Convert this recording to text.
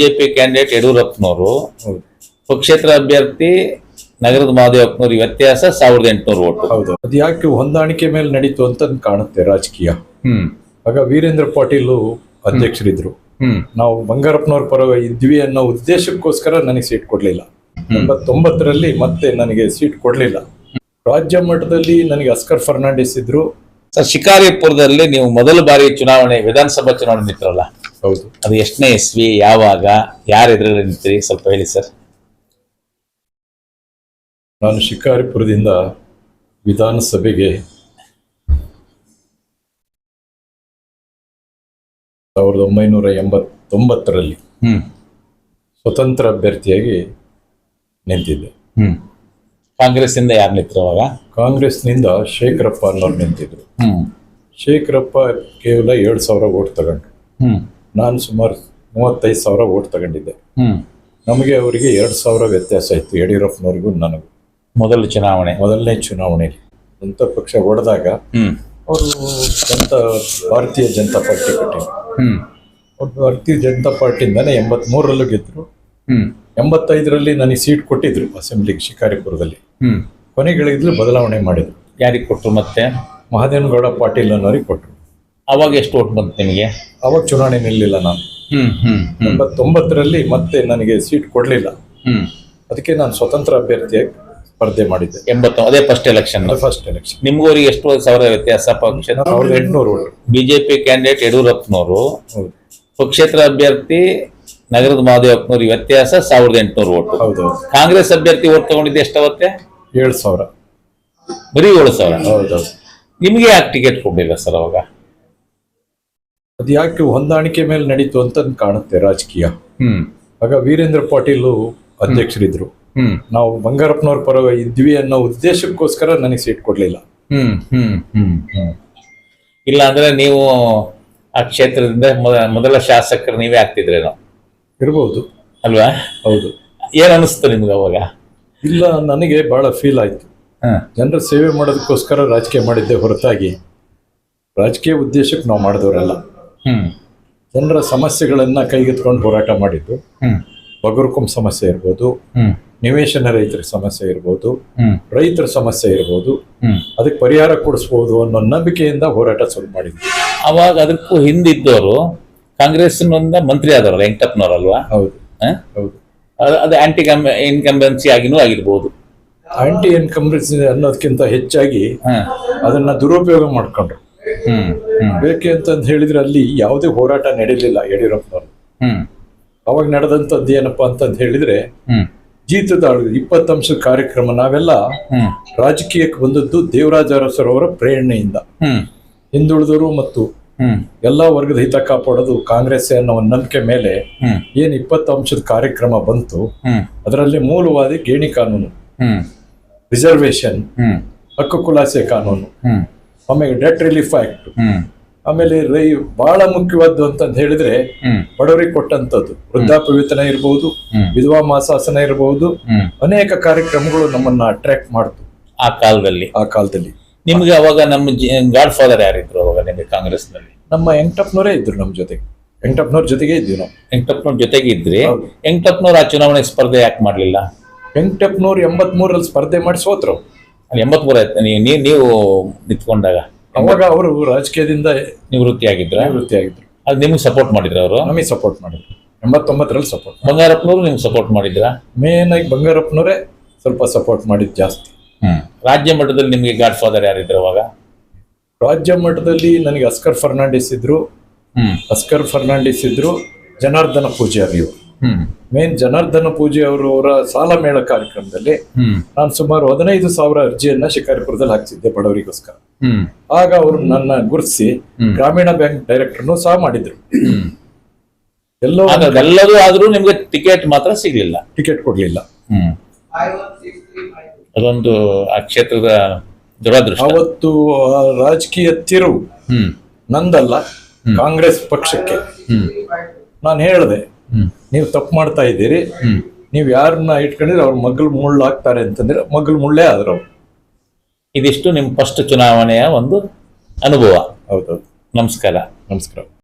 BJP candidate ಯಡಿಯೂರಪ್ಪನವರು ಪಕ್ಷೇತರ ಅಭ್ಯರ್ಥಿ ನಗರದ ಮಹಾದೇವಪ್ಪನವರು ವ್ಯತ್ಯಾಸ ಸಾವಿರದ ಎಂಟುನೂರು ಓಟು. ಹೌದು. ಅದು ಯಾಕೆ ಹೊಂದಾಣಿಕೆ ಮೇಲೆ ನಡೀತು ಅಂತ ಕಾಣುತ್ತೆ ರಾಜಕೀಯ. ಹ್ಮ್. ಆಗ ವೀರೇಂದ್ರ ಪಾಟೀಲು ಅಧ್ಯಕ್ಷರಿದ್ರು. ಹ್ಮ್. ನಾವು ಬಂಗಾರಪ್ಪನವ್ರ ಪರ ಇದ್ವಿ ಅನ್ನೋ ಉದ್ದೇಶಕ್ಕೋಸ್ಕರ ನನಗೆ ಸೀಟ್ ಕೊಡ್ಲಿಲ್ಲ. ಎಂಬತ್ತೊಂಬತ್ತರಲ್ಲಿ ಮತ್ತೆ ನನಗೆ ಸೀಟ್ ಕೊಡ್ಲಿಲ್ಲ. ರಾಜ್ಯ ಮಟ್ಟದಲ್ಲಿ ನನಗೆ ಅಸ್ಕರ್ ಫರ್ನಾಂಡಿಸ್ ಇದ್ರು. ಸರ್ ಶಿಕಾರಿಪುರದಲ್ಲಿ ನೀವು ಮೊದಲ ಬಾರಿ ಚುನಾವಣೆ ವಿಧಾನಸಭಾ ಚುನಾವಣೆ ನಿಂತಿರಲ್ಲ? ಹೌದು. ಅದು ಎಷ್ಟನೇ ಇಸ್ವಿ ಯಾವಾಗ ಯಾರ ಎದುರುಗಡೆ ನಿಂತೀರಿ? ಸ್ವಲ್ಪ ಹೇಳಿ ಸರ್. ನಾನು ಶಿಕಾರಿಪುರದಿಂದ ವಿಧಾನಸಭೆಗೆ ಸಾವಿರದ ಒಂಬೈನೂರ ಎಂಬತ್ತೊಂಬತ್ತರಲ್ಲಿ ಹ್ಮ್. ಸ್ವತಂತ್ರ ಅಭ್ಯರ್ಥಿಯಾಗಿ ನಿಂತಿದ್ದೆ. ಹ್ಮ್. ಕಾಂಗ್ರೆಸ್ ಇಂದ ಯಾರು ನಿಂತರು ಅವಾಗ? ಕಾಂಗ್ರೆಸ್ನಿಂದ ಶೇಖರಪ್ಪ ಅನ್ನೋರು ನಿಂತಿದ್ರು. ಹ್ಮ್. ಶೇಖರಪ್ಪ ಕೇವಲ ಏಳು ಸಾವಿರ ಓಟ್ ತಗೊಂಡ್ರು. ಹ್ಮ್. ನಾನು ಸುಮಾರು ಮೂವತ್ತೈದು ಸಾವಿರ ಓಟ್ ತಗೊಂಡಿದ್ದೆ. ನಮಗೆ ಅವರಿಗೆ ಎರಡು ಸಾವಿರ ವ್ಯತ್ಯಾಸ ಇತ್ತು. ಯಡಿಯೂರಪ್ಪನವ್ರಿಗೂ ನನಗೂ. ಮೊದಲ ಚುನಾವಣೆ. ಮೊದಲನೇ ಚುನಾವಣೆಯಲ್ಲಿ. ಅಂತ ಪಕ್ಷ ಹೊಡೆದಾಗ ಅವರು ಜನತಾ ಭಾರತೀಯ ಜನತಾ ಪಾರ್ಟಿ ಕೊಟ್ಟಿದ್ರು. ಅವ್ರು ಭಾರತೀಯ ಜನತಾ ಪಾರ್ಟಿಯಿಂದನೇ ಎಂಬತ್ಮೂರರಲ್ಲೂ ಗೆದ್ದರು ಎಂಬತ್ತೈದರಲ್ಲಿ ನನಗೆ ಸೀಟ್ ಕೊಟ್ಟಿದ್ರು ಅಸೆಂಬ್ಲಿಗೆ ಶಿಕಾರಿಪುರದಲ್ಲಿ. ಕೊನೆಗಳಿದ್ರು ಬದಲಾವಣೆ ಮಾಡಿದ್ರು. ಯಾರಿಗೆ ಕೊಟ್ಟರು ಮತ್ತೆ? ಮಹಾದೇವನಗೌಡ ಪಾಟೀಲ್ ಅನ್ನೋರಿಗೆ ಕೊಟ್ಟರು ಅವಾಗ ಎಷ್ಟು ಓಟ್ ಬಂತು ನಿಮಗೆ? ಅವಾಗ ಚುನಾವಣೆ ನಿಲ್ಲಿಲ್ಲ ನಾನು. ಹ್ಮ್ ಹ್ಮ್ ಹ್ಮ್. ಎಂಬತ್ತೊಂಬತ್ತರಲ್ಲಿ ಮತ್ತೆ ನನಗೆ ಸೀಟ್ ಕೊಡಲಿಲ್ಲ. ಹ್ಮ್. ಅದಕ್ಕೆ ನಾನು ಸ್ವತಂತ್ರ ಅಭ್ಯರ್ಥಿಯಾಗಿ ಸ್ಪರ್ಧೆ ಮಾಡಿದ್ದೆ. ಎಂಬತ್ತು ಅದೇ ಫಸ್ಟ್ ಎಲೆಕ್ಷನ್ ಫಸ್ಟ್ ಎಲೆಕ್ಷನ್ ನಿಮ್ಗೋರಿಗೆ ಎಷ್ಟು ಸಾವಿರ ವ್ಯತ್ಯಾಸ ಪಕ್ಷ? ಸಾವಿರದ ಎಂಟುನೂರು ಜೆ ಬಿಜೆಪಿ ಕ್ಯಾಂಡಿಡೇಟ್ ಯಡಿಯೂರಪ್ಪನವರು. ಹೌದು. ಪಕ್ಷೇತರ ಅಭ್ಯರ್ಥಿ ನಗರದ ಮಹದೇವಪ್ಪನವ್ರಿಗೆ ವ್ಯತ್ಯಾಸ ಸಾವಿರದ ಎಂಟುನೂರು ಓಟು. ಹೌದು ಕಾಂಗ್ರೆಸ್ ಅಭ್ಯರ್ಥಿ ಓಟ್ ತಗೊಂಡಿದ್ದು ಎಷ್ಟಾವತ್ತೆ ಏಳು ಸಾವಿರ. ಬರೀ ಏಳು ಸಾವಿರ. ಹೌದೌದು ನಿಮ್ಗೆ ಯಾಕೆ ಟಿಕೆಟ್ ಕೊಡ್ಲಿಲ್ಲ ಸರ್ ಅವಾಗ? ಅದು ಯಾಕೆ ಹೊಂದಾಣಿಕೆ ಮೇಲೆ ನಡೀತು ಅಂತ ಕಾಣುತ್ತೆ ರಾಜಕೀಯ. ಹ್ಮ್. ಆಗ ವೀರೇಂದ್ರ ಪಾಟೀಲು ಅಧ್ಯಕ್ಷರಿದ್ರು. ಹ್ಮ್. ನಾವು ಬಂಗಾರಪ್ಪನವ್ರ ಪರ ಇದ್ವಿ ಅನ್ನೋ ಉದ್ದೇಶಕ್ಕೋಸ್ಕರ ನನಗೆ ಸೀಟ್ ಕೊಡ್ಲಿಲ್ಲ. ಹ್ಮ್ ಹ್ಮ್ ಹ್ಮ್ ಹ್ಮ್. ಇಲ್ಲ ಅಂದ್ರೆ ನೀವು ಆ ಕ್ಷೇತ್ರದಿಂದ ಮೊದ- ಮೊದಲ ಶಾಸಕರು ನೀವೇ ಆಗ್ತಿದ್ರೇನೋ? ಇರಬಹುದು ಅಲ್ವಾ? ಹೌದು. ಏನ್ ಅನಿಸ್ತು ನಿಮ್ಗೆ ಅವಾಗ? ಇಲ್ಲ ನನಗೆ ಬಹಳ ಫೀಲ್ ಆಯ್ತು. ಜನರ ಸೇವೆ ಮಾಡೋದಕ್ಕೋಸ್ಕರ ರಾಜಕೀಯ ಮಾಡಿದ್ದೆ ಹೊರತಾಗಿ. ರಾಜಕೀಯ ಉದ್ದೇಶಕ್ಕೆ ನಾವು ಮಾಡಿದವರಲ್ಲ. ಜನರ ಸಮಸ್ಯೆಗಳನ್ನ ಕೈಗೆತ್ಕೊಂಡು ಹೋರಾಟ ಮಾಡಿದ್ದು. ಬಗರ್ಕುಂ ಸಮಸ್ಯೆ ಇರ್ಬೋದು. ಹ್ಮ್. ನಿವೇಶನ ರೈತರ ಸಮಸ್ಯೆ ಇರ್ಬೋದು. ಹ್ಮ್. ರೈತರ ಸಮಸ್ಯೆ ಇರ್ಬೋದು. ಹ್ಮ್. ಅದಕ್ಕೆ ಪರಿಹಾರ ಕೊಡಿಸ್ಬೋದು ಅನ್ನೋ ನಂಬಿಕೆಯಿಂದ ಹೋರಾಟ ಶುರು ಮಾಡಿದ್ವಿ ಅವಾಗ ಅದಕ್ಕೂ ಹಿಂದಿದ್ದವರು ಕಾಂಗ್ರೆಸ್ನಿಂದ ಮಂತ್ರಿ ಆದವರಲ್ಲ ವೆಂಕಟಪ್ಪನವರಲ್ವಾ? ಹೌದು? ಹೌದು. ಅದು- ಆಂಟಿ ಇನ್ಕಂಬೆನ್ಸಿ ಆಗಿನೂ ಆಗಿರ್ಬೋದು. ಆಂಟಿ ಇನ್ಕಂಬೆನ್ಸಿ ಅನ್ನೋದಕ್ಕಿಂತ ಹೆಚ್ಚಾಗಿ ಅದನ್ನ ದುರುಪಯೋಗ ಮಾಡ್ಕೊಂಡ್ರು. ಬೇಕೆ ಅಂತಂದು ಹೇಳಿದ್ರೆ ಅಲ್ಲಿ ಯಾವುದೇ ಹೋರಾಟ ನಡೀಲಿಲ್ಲ ಯಡಿಯೂರಪ್ಪನವರು. ಅವಾಗ ನಡೆದಂಥದ್ದು ಏನಪ್ಪ ಅಂತಂದು ಹೇಳಿದ್ರೆ ಜೀತದ ಜೀತದಾಳು ಅಂಶ ಕಾರ್ಯಕ್ರಮ ನಾವೆಲ್ಲ ರಾಜಕೀಯಕ್ಕೆ ಬಂದದ್ದು ದೇವರಾಜ ಅರಸರವರ ಪ್ರೇರಣೆಯಿಂದ. ಹ್ಮ್. ಹಿಂದುಳಿದವರು ಮತ್ತು ಎಲ್ಲಾ ವರ್ಗದ ಹಿತ ಕಾಪಾಡೋದು ಕಾಂಗ್ರೆಸ್ ಅನ್ನೋ ಒಂದು ನಂಬಿಕೆ ಮೇಲೆ ಏನ್ ಇಪ್ಪತ್ತು ಅಂಶದ ಕಾರ್ಯಕ್ರಮ ಬಂತು ಅದರಲ್ಲಿ ಮೂಲವಾದಿ ಗೇಣಿ ಕಾನೂನು ರಿಸರ್ವೇಶನ್ ಹಕ್ಕು ಖುಲಾಸೆ ಕಾನೂನು ಆಮೇಲೆ ಡೆಟ್ ರಿಲೀಫ್ ಆಕ್ಟ್ ಆಮೇಲೆ ರೈ ಬಹಳ ಮುಖ್ಯವಾದ್ದು ಅಂತ ಹೇಳಿದ್ರೆ ಬಡವರಿಗೆ ಕೊಟ್ಟಂತದ್ದು ವೃದ್ಧಾಪ್ಯವೇತನ ಇರಬಹುದು. ವಿಧವಾ ಮಾಸಾಸನ ಇರಬಹುದು ಅನೇಕ ಕಾರ್ಯಕ್ರಮಗಳು ನಮ್ಮನ್ನ ಅಟ್ರಾಕ್ಟ್ ಮಾಡ್ತು. ಆ ಕಾಲದಲ್ಲಿ? ಆ ಕಾಲದಲ್ಲಿ. ನಿಮ್ಗೆ ಅವಾಗ ನಮ್ಮ ಗಾಡ್ ಫಾದರ್ ಯಾರಿದ್ರು ಅವಾಗ ನಿಮಗೆ ಕಾಂಗ್ರೆಸ್ನಲ್ಲಿ? ನಮ್ಮ ಎಂಟಪ್ನವರೇ ಇದ್ರು ನಮ್ಮ ಜೊತೆಗೆ ಎಂಟಪ್ನವ್ರ ಜೊತೆಗೆ ಇದ್ವಿ ನಾವು. ಎಂಟಪ್ನವ್ರ ಜೊತೆಗೆ ಇದ್ರೆ? ಎಂಟಪ್ನವ್ರ ಆ ಚುನಾವಣೆ ಸ್ಪರ್ಧೆ ಯಾಕೆ ಮಾಡ್ಲಿಲ್ಲ? ವೆಂಕಟಪ್ಪನವ್ರು ಎಂಬತ್ಮೂರಲ್ಲಿ ಸ್ಪರ್ಧೆ ಮಾಡಿ ಸೋತ್ರು ಎಂಬತ್ಮೂರ ನೀವು ನೀವು ನೀವು ನಿಂತ್ಕೊಂಡಾಗ ಅವಾಗ ಅವರು ರಾಜಕೀಯದಿಂದ ನಿವೃತ್ತಿ ಆಗಿದ್ರ ನಿವೃತ್ತಿ ಆಗಿದ್ರು ಅದು ನಿಮ್ಗೆ ಸಪೋರ್ಟ್ ಮಾಡಿದ್ರು ಅವರು? ನಮಗೆ ಸಪೋರ್ಟ್ ಮಾಡಿದ್ರು. ಎಂಬತ್ತೊಂಬತ್ತರಲ್ಲಿ ಸಪೋರ್ಟ್ ಬಂಗಾರಪ್ಪನವರು ನಿಮ್ಗೆ ಸಪೋರ್ಟ್ ಮಾಡಿದ್ರ? ಮೇನ್ ಆಗಿ ಬಂಗಾರಪ್ಪನವರೇ ಸ್ವಲ್ಪ ಸಪೋರ್ಟ್ ಮಾಡಿದ್ದು ಜಾಸ್ತಿ. ರಾಜ್ಯ ಮಟ್ಟದಲ್ಲಿ ನಿಮಗೆ ಗಾಡ್ ಫಾದರ್ ಯಾರಿದ್ರು ಅವಾಗ? ರಾಜ್ಯ ಮಟ್ಟದಲ್ಲಿ ನನಗೆ ಅಸ್ಕರ್ ಫರ್ನಾಂಡಿಸ್ ಇದ್ರು. ಅಸ್ಕರ್ ಫರ್ನಾಂಡಿಸ್ ಇದ್ರು. ಜನಾರ್ದನ ಪೂಜಾರಿ ಹ್ಮ್ ಮೇನ್ ಜನಾರ್ದನ ಪೂಜೆ ಅವರು ಅವರ ಸಾಲ ಮೇಳ ಕಾರ್ಯಕ್ರಮದಲ್ಲಿ ನಾನು ಸುಮಾರು ಹದಿನೈದು ಸಾವಿರ ಅರ್ಜಿಯನ್ನ ಶಿಕಾರಿಪುರದಲ್ಲಿ ಹಾಕ್ಸಿದ್ದೆ ಬಡವರಿಗೋಸ್ಕರ. ಹ್ಮ್. ಆಗ ಅವರು ನನ್ನ ಗುರುತಿಸಿ ಗ್ರಾಮೀಣ ಬ್ಯಾಂಕ್ ಡೈರೆಕ್ಟರ್ನು ಸಹ ಮಾಡಿದ್ರು. ಎಲ್ಲೋ ಅದೆಲ್ಲದೂ ಆದ್ರೂ ನಿಮ್ಗೆ ಟಿಕೆಟ್ ಮಾತ್ರ ಸಿಗ್ಲಿಲ್ಲ. ಟಿಕೆಟ್ ಕೊಡ್ಲಿಲ್ಲ. ಅದೊಂದು ಆ ಕ್ಷೇತ್ರದ ದುರದೃಷ್ಟ. ಅವತ್ತು ರಾಜಕೀಯ ತಿರುವು ನಂದಲ್ಲ ಕಾಂಗ್ರೆಸ್ ಪಕ್ಷಕ್ಕೆ. ಹ್ಮ್. ನಾನು ಹೇಳಿದೆ ಹ್ಮ್. ನೀವು ತಪ್ಪು ಮಾಡ್ತಾ ಇದ್ದೀರಿ. ನೀವು ಯಾರನ್ನ ಇಟ್ಕೊಂಡಿದ್ರೆ ಅವ್ರ ಮಗ್ಳು ಮುಳ್ಳು ಹಾಕ್ತಾರೆ ಅಂತಂದ್ರೆ ಮಗ್ಳು ಮುಳ್ಳೇ ಆದ್ರು. ಅವ್ರು. ಇದಿಷ್ಟು ನಿಮ್ಮ ಫಸ್ಟ್ ಚುನಾವಣೆಯ ಒಂದು ಅನುಭವ. ಹೌದೌದು. ನಮಸ್ಕಾರ. ನಮಸ್ಕಾರ.